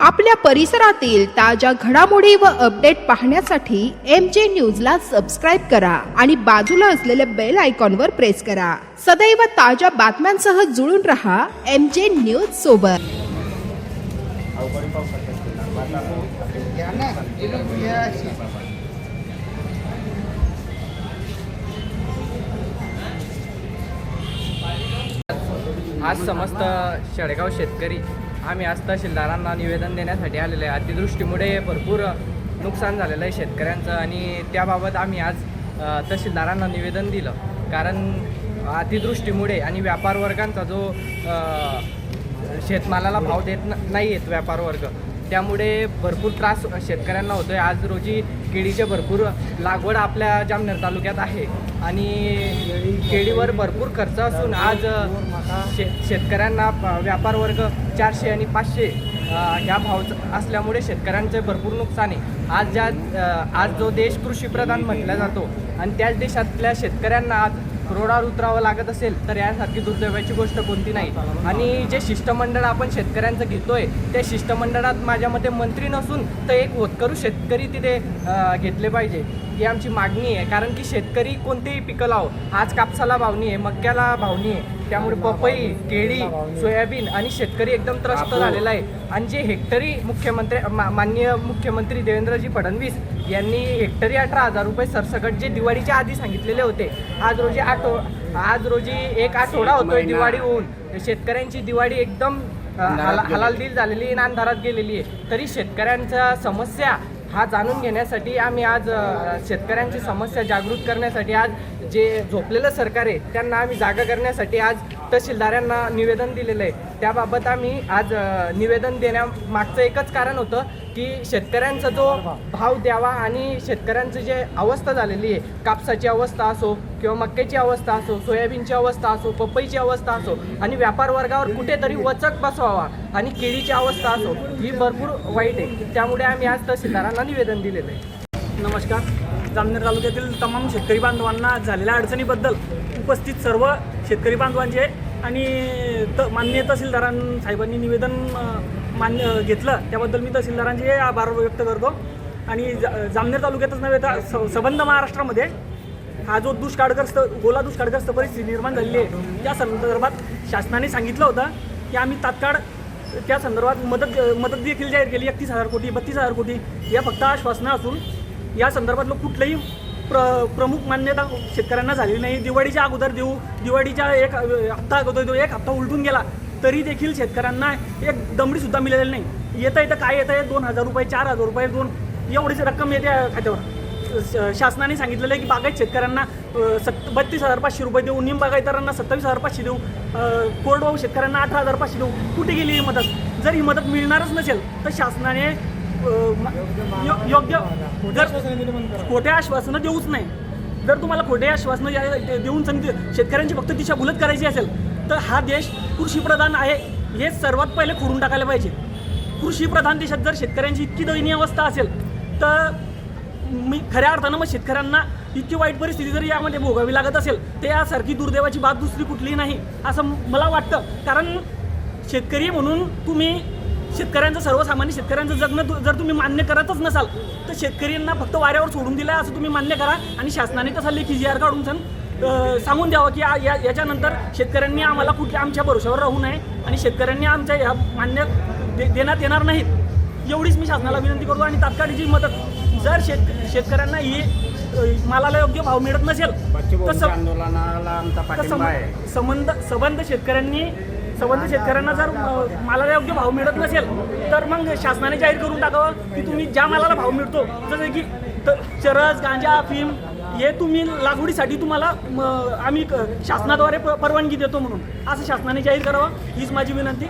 आपल्या परिसरातील ताज्या घडामोडी व अपडेट पाहण्यासाठी एम जे न्यूजला सबस्क्राईब करा आणि बाजूला असलेल्या बेल आयकॉनवर प्रेस करा. सदैव ताज्या बातम्यांसह जुळून रहा एम जे न्यूज सोबत. आज समस्त शेळगाव शेतकरी आम्ही आज तहसीलदारांना निवेदन देण्यासाठी आलेलं आहे. अतिवृष्टीमुळे भरपूर नुकसान झालेलं आहे शेतकऱ्यांचं आणि त्याबाबत आम्ही आज तहसीलदारांना निवेदन दिलं. कारण अतिवृष्टीमुळे आणि व्यापार वर्गांचा जो शेतमालाला भाव देत नाही आहेत व्यापार वर्ग त्यामुळे भरपूर त्रास शेतकऱ्यांना होतो आहे आज रोजी केळीचे भरपूर लागवड आपल्या जामनेर तालुक्यात आहे. आणि केळीवर भरपूर खर्च असून आज शे शेतकऱ्यांना व्यापार वर्ग चारशे आणि पाचशे ह्या भाव असल्यामुळे शेतकऱ्यांचे भरपूर नुकसान आहे. आज ज्या आज जो देश कृषीप्रधान म्हटला जातो. आणि त्याच देशातल्या शेतकऱ्यांना आज रोडावर उतरावं लागत असेल तर यासारखी दुर्दैवाची गोष्ट कोणती नाही. आणि जे शिष्टमंडळ आपण शेतकऱ्यांचं घेतोय त्या शिष्टमंडळात माझ्या मते मंत्री नसून तर एक होतकरू शेतकरी तिथे घेतले पाहिजे. ही आमची मागणी आहे. कारण की शेतकरी कोणतेही पिकं लाव आज कापसाला भावनी आहे मक्याला भावनी आहे. त्यामुळे पपई केळी सोयाबीन आणि शेतकरी एकदम त्रस्त झालेला आहे. आणि जे हेक्टरी मुख्यमंत्री मा- माननीय मुख्यमंत्री देवेंद्रजी फडणवीस यांनी हेक्टरी अठरा हजार रुपये सरसकट जे दिवाळीच्या आधी सांगितलेले होते आज रोजी आठव आज रोजी एक आठवडा होतोय दिवाळी होऊन. शेतकऱ्यांची दिवाळी एकदम हलाल दिल झालेली आहे अंधारात गेलेली आहे. तरी शेतकऱ्यांच्या समस्या हा जाणून घेण्यासाठी आम्ही आज शेतकऱ्यांची समस्या जागृत करण्यासाठी आज जे झोपलेलं सरकार आहे त्यांना आम्ही जागा करण्यासाठी आज तहसीलदारांना निवेदन दिलेलं आहे. त्याबाबत आम्ही आज निवेदन देण्यामागचं एकच कारण होतं की शेतकऱ्यांचा जो भाव द्यावा आणि शेतकऱ्यांचं जे अवस्था झालेली आहे कापसाची अवस्था असो किंवा मक्याची अवस्था असो सोयाबीनची अवस्था असो पपईची अवस्था असो आणि व्यापार वर्गावर कुठेतरी वचक बसवावा आणि केळीची अवस्था असो ही भरपूर वाईट आहे. त्यामुळे आम्ही आज तहसीलदारांना निवेदन दिलेलं आहे. नमस्कार. जामनेर तालुक्यातील तमाम शेतकरी बांधवांना झालेल्या अडचणीबद्दल उपस्थित सर्व शेतकरी बांधवांचे आणि त मान्य तहसीलदारां साहेबांनी निवेदन मान्य घेतलं. त्याबद्दल मी तहसीलदारांचे आभार व्यक्त करतो. आणि जा जामनेर तालुक्यातच नव्हे तर स सबंध महाराष्ट्रामध्ये हा जो दुष्काळग्रस्त गोला दुष्काळग्रस्त परिस्थिती निर्माण झालेली आहे त्या संदर्भात शासनाने सांगितलं होतं की आम्ही तात्काळ त्या संदर्भात मदत मदत देखील जाहीर केली. एकतीस हजार कोटी बत्तीस हजार कोटी या फक्त आश्वासनं असून या संदर्भातलं कुठलंही प्र प्रमुख मान्यता शेतकऱ्यांना झालेली नाही. दिवाळीच्या अगोदर देऊ दिवाळीच्या एक हप्ता अगोदर देऊ एक हप्ता उलटून गेला तरी देखील शेतकऱ्यांना एक दमडीसुद्धा मिळालेली नाही. येतं येतं काय येतं आहे दोन हजार रुपये चार हजार रुपये दोन एवढीच रक्कम येते खात्यावर. श- शासनाने सांगितलेलं आहे की बागायत शेतकऱ्यांना सत् बत्तीस हजार पाचशे रुपये देऊ निम बागायतदारांना सत्तावीस हजार पाचशे देऊ कोरडवाहू शेतकऱ्यांना अठरा हजार पाचशे देऊ. कुठे गेली ही मदत? जर ही मदत मिळणारच नसेल तर शासनाने योग्य जर खोटे आश्वासनं देऊच नाही जर तुम्हाला खोटे आश्वासनं या- देऊन सांगितले शेतकऱ्यांची फक्त दिशा भुलत करायची असेल तर हा देश कृषीप्रधान आहे हे सर्वात पहिले खोडून टाकायला पाहिजे. कृषीप्रधान देशात जर शेतकऱ्यांची इतकी दयनीय अवस्था असेल तर मी खऱ्या अर्थानं मग शेतकऱ्यांना इतकी वाईट परिस्थिती जर यामध्ये भोगावी लागत असेल तर यासारखी दुर्दैवाची बाब दुसरी कुठलीही नाही असं मला वाटतं. कारण शेतकरी म्हणून तुम्ही शेतकऱ्यांचं सर्वसामान्य शेतकऱ्यांचं जगणं जर तुम्ही मान्य करतच नसाल तर शेतकऱ्यांना फक्त वाऱ्यावर सोडून दिलं असं तुम्ही मान्य करा आणि शासनाने तसा लेखी जी आर काढून सांगून द्यावं की या याच्यानंतर शेतकऱ्यांनी आम्हाला कुठल्या आमच्या भरोशावर राहू नये आणि शेतकऱ्यांनी आमच्या ह्या मान्य देण्यात येणार नाहीत. एवढीच मी शासनाला विनंती करतो आणि तात्काळची मदत जर शेत शेतकऱ्यांना ही मालाला योग्य भाव मिळत नसेल तर संबंध शेतकऱ्यांनी संबंध शेतकऱ्यांना जर मालाला योग्य भाव मिळत नसेल तर मग शासनाने जाहीर करून टाकावं की तुम्ही ज्या मालाला भाव मिळतो जसं की चरस गांजा फिम हे तुम्ही लागवडीसाठी तुम्हाला आम्ही क- शासनाद्वारे परवानगी देतो म्हणून. असं शासनाने जाहीर करावं हीच माझी विनंती.